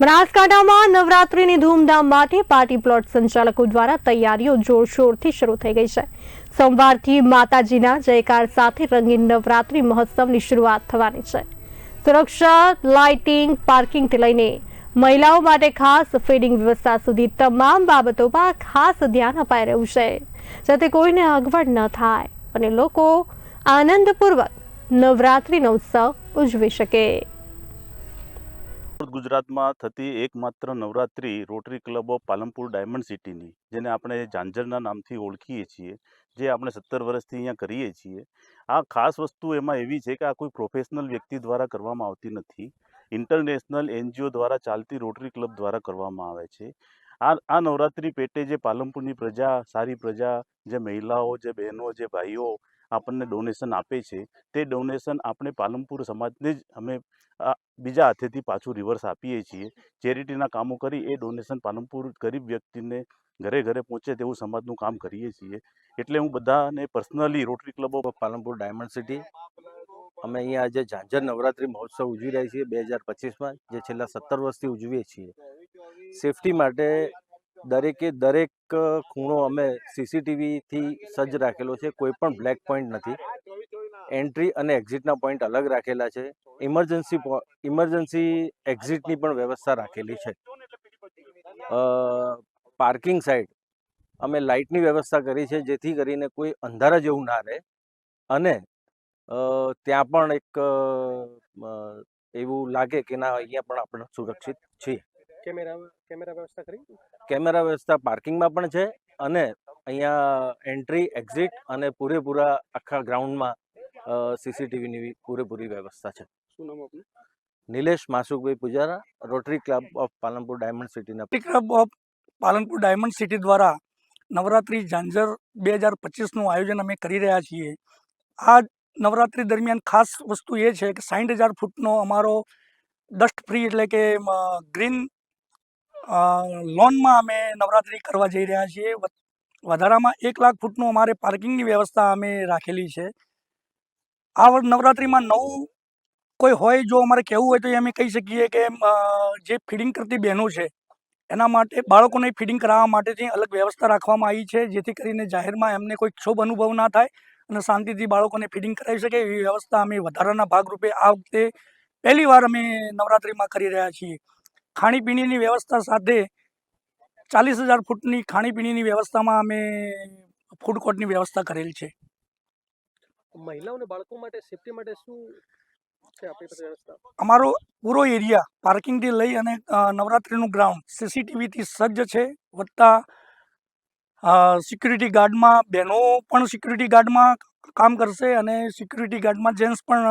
બનાસકાંઠામાં નવરાત્રીની ધૂમધામ માટે party plot સંચાલકો દ્વારા તૈયારીઓ જોરશોરથી શરૂ થઈ ગઈ છે. સોમવારથી માતાજીના જયકાર સાથે રંગીન નવરાત્રી મહોત્સવની શરૂઆત થવાની છે. સુરક્ષા, લાઇટિંગ, પાર્કિંગથી લઈને મહિલાઓ માટે ખાસ ફીડિંગ વ્યવસ્થા સુધી તમામ બાબતો પર ખાસ ધ્યાન અપાઈ રહ્યું છે. જેથી કોઈને અગવડ ન થાય અને લોકો આનંદપૂર્વક નવરાત્રીનો ઉત્સવ ઉજવી શકે. ગુજરાતમાં થતી એકમાત્ર Navratri Rotary Club of Palanpur Diamond સિટીની, જેને આપણે ઝાંઝરના નામથી ઓળખીએ છીએ, જે આપણે સત્તર વર્ષથી અહીંયા કરીએ છીએ. આ ખાસ વસ્તુ એમાં એવી છે કે આ કોઈ પ્રોફેશનલ વ્યક્તિ દ્વારા કરવામાં આવતી નથી. ઇન્ટરનેશનલ એનજીઓ દ્વારા ચાલતી રોટરી ક્લબ દ્વારા કરવામાં આવે છે. આ આ નવરાત્રિ પેટે જે પાલનપુરની પ્રજા, સારી પ્રજા, જે મહિલાઓ, જે બહેનો, જે ભાઈઓ આપણને ડોનેશન આપે છે, તે ડોનેશન આપણે પાલનપુર સમાજને જ અમે બીજા હાથેથી પાછું રિવર્સ આપીએ છીએ. ચેરિટીના કામો કરી એ ડોનેશન પાલનપુર ગરીબ વ્યક્તિને ઘરે ઘરે પહોંચે તેવું સમાજનું કામ કરીએ છીએ. એટલે હું બધાને personally Rotary Club of Palanpur Diamond City અમે અહીંયા આજે ઝાંઝર નવરાત્રિ મહોત્સવ ઉજવી રહ્યા છીએ બે હજાર પચીસમાં, જે છેલ્લા સત્તર વર્ષથી ઉજવીએ છીએ. સેફટી માટે દરેકે દરેક ખૂણો અમે સીસીટીવીથી સજ્જ રાખેલો છે, કોઈ પણ બ્લેક પોઈન્ટ નથી. એન્ટ્રી અને એક્ઝિટના પોઈન્ટ અલગ રાખેલા છે. ઇમરજન્સી ઇમરજન્સી એક્ઝિટની પણ વ્યવસ્થા રાખેલી છે. પાર્કિંગ સાઈડ અમે લાઇટની વ્યવસ્થા કરી છે, જેથી કરીને કોઈ અંધારા જેવું ના રહે. અને ત્યાં પણ એક એવું લાગે કે ના, અહીંયા પણ આપણે સુરક્ષિત છીએ. કેમેરા કેમેરા વ્યવસ્થા કરી? કેમેરા વ્યવસ્થા પાર્કિંગમાં પણ છે અને અહીંયા એન્ટ્રી એક્ઝિટ અને પૂરેપૂરા આખા ગ્રાઉન્ડમાં સીસીટીવીની પૂરેપૂરી વ્યવસ્થા છે. શું નામ આપનું? Nilesh Masukbhai Pujara Rotary Club of Palanpur Diamond સિટીના City Club of Palanpur Diamond City દ્વારા નવરાત્રિ ઝાંઝર બે હજાર પચીસનું આયોજન અમે કરી રહ્યા છીએ. આ નવરાત્રિ દરમિયાન ખાસ વસ્તુ એ છે કે સાઠ હજાર ફૂટનો અમારો ડસ્ટ ફ્રી એટલે કે ગ્રીન લોનમાં અમે નવરાત્રિ કરવા જઈ રહ્યા છીએ. વધારામાં એક લાખ ફૂટનું અમારે પાર્કિંગની વ્યવસ્થા અમે રાખેલી છે. આ નવરાત્રિમાં નવું કોઈ હોય જો અમારે કહેવું હોય તો એ અમે કહી શકીએ કે જે ફીડિંગ કરતી બહેનો છે, એના માટે, બાળકોને ફીડિંગ કરાવવા માટેથી અલગ વ્યવસ્થા રાખવામાં આવી છે, જેથી કરીને જાહેરમાં એમને કોઈ ક્ષોભ અનુભવ ના થાય અને શાંતિથી બાળકોને ફીડિંગ કરાવી શકે એવી વ્યવસ્થા અમે વધારાના ભાગરૂપે આ વખતે પહેલી વાર અમે નવરાત્રિમાં કરી રહ્યા છીએ. ખાણીપીણીની વ્યવસ્થા સાથે ચાલીસ હજાર ફૂટની ખાણીપીણીની વ્યવસ્થામાં અમે ફૂડ કોર્ટની વ્યવસ્થા કરેલ છે. મહિલાઓને બાળકો માટે સેફટી માટે શું અમારો પૂરો એરિયા પાર્કિંગથી લઈ અને નવરાત્રિનું ગ્રાઉન્ડ સીસીટીવીથી સજ્જ છે. વત્તા સિક્યુરિટી ગાર્ડમાં બહેનો પણ સિક્યુરિટી ગાર્ડમાં કામ કરશે અને સિક્યુરિટી ગાર્ડમાં જેન્ટ્સ પણ